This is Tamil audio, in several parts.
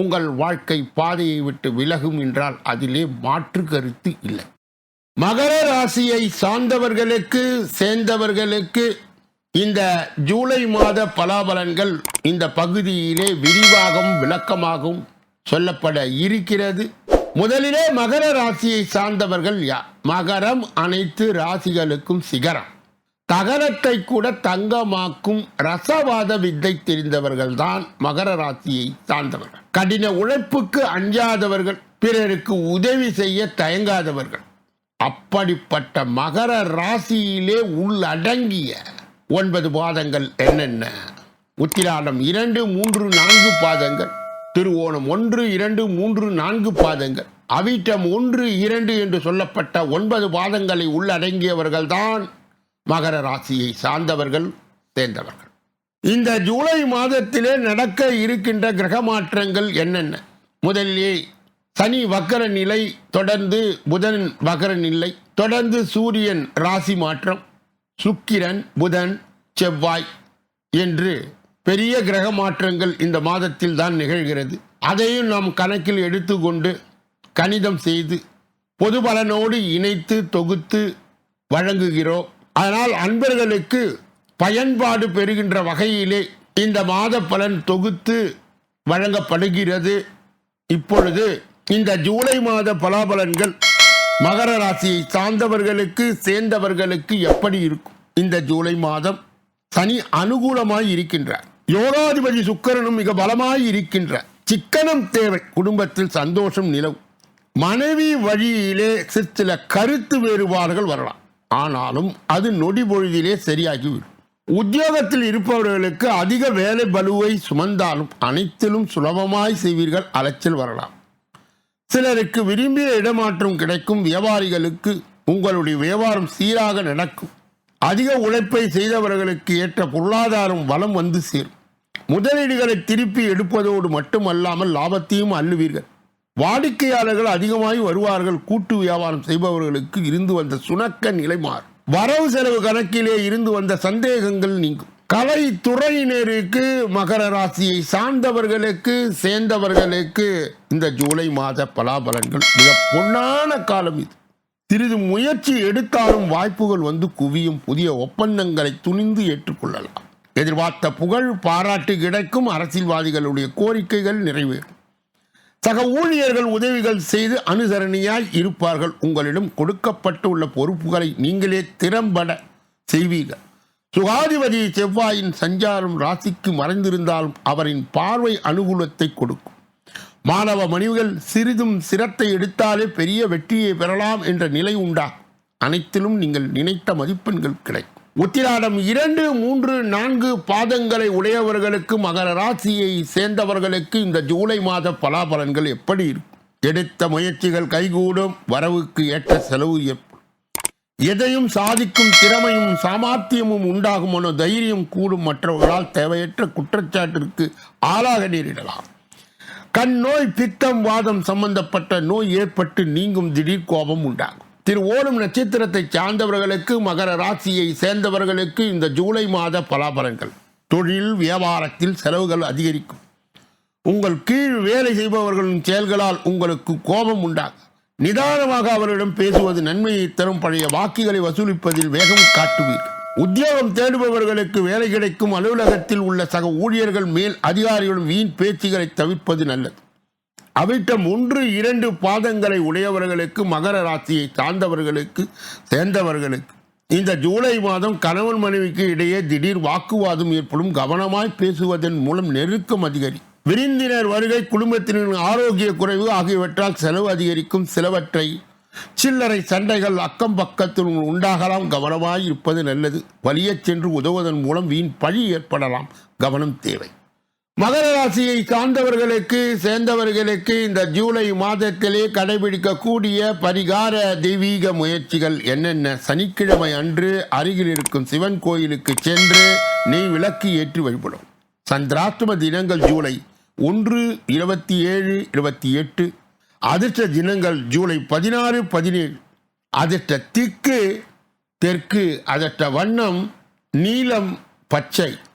உங்கள் வாழ்க்கை பாதையை விட்டு விலகும் என்றால் அதிலே மாற்று கருத்து இல்லை. மகர ராசியை சார்ந்தவர்களுக்கு சேர்ந்தவர்களுக்கு இந்த ஜூலை மாத பலாபலன்கள் இந்த பகுதியிலே விரிவாகவும் விளக்கமாகவும் சொல்லப்பட இருக்கிறது. முதலிலே மகர ராசியை சார்ந்தவர்கள் யார்? மகரம் அனைத்து ராசிகளுக்கும் சிகரம். தகரத்தை கூட தங்கமாக்கும் ரசவாத வித்தை தெரிந்தவர்கள் தான் மகர ராசியை சார்ந்தவர்கள். கடின உழைப்புக்கு அஞ்சாதவர்கள் பிறருக்கு உதவி செய்ய தயங்காதவர்கள். அப்படிப்பட்ட மகர ராசியிலே உள்ளடங்கிய ஒன்பது பாதங்கள் என்னென்ன? உத்திராடம் இரண்டு மூன்று நான்கு பாதங்கள். திருவோணம் ஒன்று இரண்டு மூன்று நான்கு பாதங்கள். அவிட்டம் ஒன்று இரண்டு என்று சொல்லப்பட்ட ஒன்பது பாதங்களை உள்ளடங்கியவர்கள்தான் மகர ராசியை சார்ந்தவர்கள் சேர்ந்தவர்கள். இந்த ஜூலை மாதத்திலே நடக்க இருக்கின்ற கிரக மாற்றங்கள் என்னென்ன? முதலிலே சனி வக்கர நிலை தொடர்ந்து புதன் வக்கர நிலை தொடர்ந்து சூரியன் ராசி மாற்றம் சுக்கிரன் புதன் செவ்வாய் என்று பெரிய கிரக மாற்றங்கள் இந்த மாதத்தில் தான் நிகழ்கிறது. அதையும் நாம் கணக்கில் எடுத்துக்கொண்டு கணிதம் செய்து பொது பலனோடு இணைத்து தொகுத்து வழங்குகிறோம். அதனால் அன்பர்களுக்கு பயன்பாடு பெறுகின்ற வகையிலே இந்த மாத பலன் தொகுத்து வழங்கப்படுகிறது. இப்பொழுது இந்த ஜூலை மாத பலாபலன்கள் மகர ராசியை சார்ந்தவர்களுக்கு சேர்ந்தவர்களுக்கு எப்படி இருக்கும்? இந்த ஜூலை மாதம் சனி அனுகூலமாய் இருக்கின்றார். யோகாதிபதி சுக்கரனும் மிக பலமாய் இருக்கின்றார். சிக்கனம் தேவை குடும்பத்தில் சந்தோஷம் நிலவும். மனைவி வழியிலே சிற்சில கருத்து வேறுபாடுகள் வரலாம். ஆனாலும் அது நொடி பொழுதிலே சரியாகிவிடும். உத்தியோகத்தில் இருப்பவர்களுக்கு அதிக வேலை பலுவை சுமந்தாலும் அனைத்திலும் சுலபமாய் செய்வீர்கள் அலைச்சல் வரலாம். சிலருக்கு விரும்பிய இடமாற்றம் கிடைக்கும் வியாபாரிகளுக்கு உங்களுடைய வியாபாரம் சீராக நடக்கும். அதிக உழைப்பை செய்தவர்களுக்கு ஏற்ற பொருளாதாரம் வளம் வந்து சேரும். முதலீடுகளை திருப்பி எடுப்பதோடு மட்டுமல்லாமல் லாபத்தையும் அள்ளுவீர்கள். வாடிக்கையாளர்கள் அதிகமாகி வருவார்கள். கூட்டு வியாபாரம் செய்பவர்களுக்கு இருந்து வந்த சுணக்க நிலை மாறும். வரவு செலவு கணக்கிலே இருந்து வந்த சந்தேகங்கள் நீங்கும். கலை துறையினருக்கு மகர ராசியை சார்ந்தவர்களுக்கு சேர்ந்தவர்களுக்கு இந்த ஜூலை மாத பலாபலன்கள் மிக பொன்னான காலம் இது. சிறிது முயற்சி எடுத்தாலும் வாய்ப்புகள் வந்து குவியும். புதிய ஒப்பந்தங்களை துணிந்து ஏற்றுக்கொள்ளலாம். எதிர்பார்த்த புகழ் பாராட்டு கிடைக்கும். அரசியல்வாதிகளுடைய கோரிக்கைகள் நிறைவேறும். சக ஊழியர்கள் உதவிகள் செய்து அனுசரணையாய் இருப்பார்கள். உங்களிடம் கொடுக்கப்பட்டுள்ள பொறுப்புகளை நீங்களே திறம்பட செய்வீர்கள். சுகாதிபதி செவ்வாயின் சஞ்சாரம் ராசிக்கு மறைந்திருந்தாலும் அவரின் பார்வை அனுகூலத்தை கொடுக்கும். மாணவ மணிவுகள் சிறிதும் சிரத்தை எடுத்தாலே பெரிய வெற்றியை பெறலாம் என்ற நிலை உண்டா அனைத்திலும் நீங்கள் நினைத்த மதிப்பெண்கள் கிடைக்கும். உத்திராடம் இரண்டு மூன்று நான்கு பாதங்களை உடையவர்களுக்கு மகர ராசியை சேர்ந்தவர்களுக்கு இந்த ஜூலை மாத பலாபலன்கள் எப்படி இருக்கும்? எடுத்த முயற்சிகள் கைகூடும் வரவுக்கு ஏற்ற செலவு ஏற்படும் எதையும் சாதிக்கும் திறமையும் சாமர்த்தியமும் உண்டாகும் மனோ தைரியம் கூடும் மற்றவர்களால் தேவையற்ற குற்றச்சாட்டிற்கு ஆளாக நேரிடலாம். கண் நோய் பித்தம் வாதம் சம்பந்தப்பட்ட நோய் ஏற்பட்டு நீங்கும் திடீர் கோபம் உண்டாகும். திரு ஓடும் நட்சத்திரத்தை சார்ந்தவர்களுக்கு மகர ராசியை சேர்ந்தவர்களுக்கு இந்த ஜூலை மாத பலாபலங்கள் தொழில் வியாபாரத்தில் செலவுகள் அதிகரிக்கும். உங்கள் கீழ் வேலை செய்பவர்களின் செயல்களால் உங்களுக்கு கோபம் உண்டாகும். நிதானமாக அவரிடம் பேசுவது நன்மையை தரும். பழைய வாக்குகளை வசூலிப்பதில் வேகம் காட்டுவீர்கள் உத்தியோகம் தேடுபவர்களுக்கு வேலை கிடைக்கும். அலுவலகத்தில் உள்ள சக ஊழியர்கள் மேல் அதிகாரிகளும் வீண் பேச்சுகளை தவிர்ப்பது நல்லது. அவிட்டம் ஒன்று இரண்டு பாதங்களை உடையவர்களுக்கு மகர ராசியை சார்ந்தவர்களுக்கு சேர்ந்தவர்களுக்கு. இந்த ஜூலை மாதம் கணவன் மனைவிக்கு இடையே திடீர் வாக்குவாதம் ஏற்படும். கவனமாய் பேசுவதன் மூலம் நெருக்கம் அதிகரி. விருந்தினர் வருகை குடும்பத்தினரின் ஆரோக்கிய குறைவு ஆகியவற்றால் செலவு அதிகரிக்கும். சிலவற்றை சில்லறை சண்டைகள் அக்கம் பக்கத்தில் உண்டாகலாம். கவனமாய் இருப்பது நல்லது. வலியச் சென்று உதவுவதன் மூலம் வீண் பழி ஏற்படலாம். கவனம் தேவை. மகர ராசியை சார்ந்தவர்களுக்கு சேர்ந்தவர்களுக்கு இந்த ஜூலை மாதத்திலே கடைபிடிக்கக்கூடிய பரிகார தெய்வீக முயற்சிகள் என்னென்ன? சனிக்கிழமை அன்று அருகில் இருக்கும் சிவன் கோயிலுக்கு சென்று நெய் விளக்கு ஏற்றி வழிபடும். சந்திராஷ்டம தினங்கள் ஜூலை ஒன்று இருபத்தி ஏழு இருபத்தி எட்டு அதிர்ஷ்ட தினங்கள் ஜூலை பதினாறு பதினேழு. அதிர்ஷ்ட திக்கு தெற்கு அதிர்ஷ்ட வண்ணம் நீலம் பச்சை.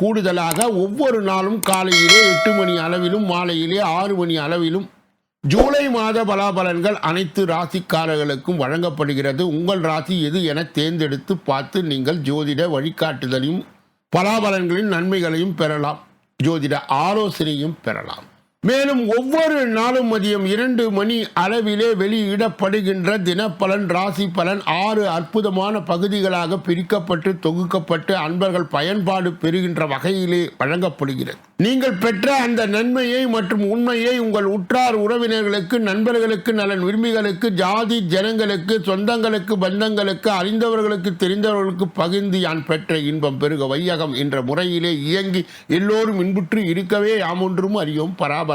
கூடுதலாக ஒவ்வொரு நாளும் காலையிலே எட்டு மணி அளவிலும் மாலையிலே ஆறு மணி அளவிலும் ஜூலை மாத பலாபலன்கள் அனைத்து ராசிக்காரர்களுக்கும் வழங்கப்படுகிறது. உங்கள் ராசி எது என தேர்ந்தெடுத்து பார்த்து நீங்கள் ஜோதிட வழிகாட்டுதலையும் பலாபலன்களின் நன்மைகளையும் பெறலாம். ஜோதிட ஆலோசனையும் பெறலாம். மேலும் ஒவ்வொரு நாளும் மதியம் இரண்டு மணி அளவிலே வெளியிடப்படுகின்ற தினப்பலன் ராசி பலன் ஆறு அற்புதமான பகுதிகளாக பிரிக்கப்பட்டு தொகுக்கப்பட்டு அன்பர்கள் பயன்பாடு பெறுகின்ற வகையிலே வழங்கப்படுகிறது. நீங்கள் பெற்ற அந்த நன்மையை மற்றும் உண்மையை உங்கள் உற்றார் உறவினர்களுக்கு நண்பர்களுக்கு நலன் விரும்பிகளுக்கு ஜாதி ஜனங்களுக்கு சொந்தங்களுக்கு பந்தங்களுக்கு அறிந்தவர்களுக்கு தெரிந்தவர்களுக்கு பகிர்ந்து யான் பெற்ற இன்பம் பெருக வையகம் என்ற முறையிலே இயங்கி எல்லோரும் இன்புற்று இருக்கவே யாமொன்றும் அறியும் பராபரம்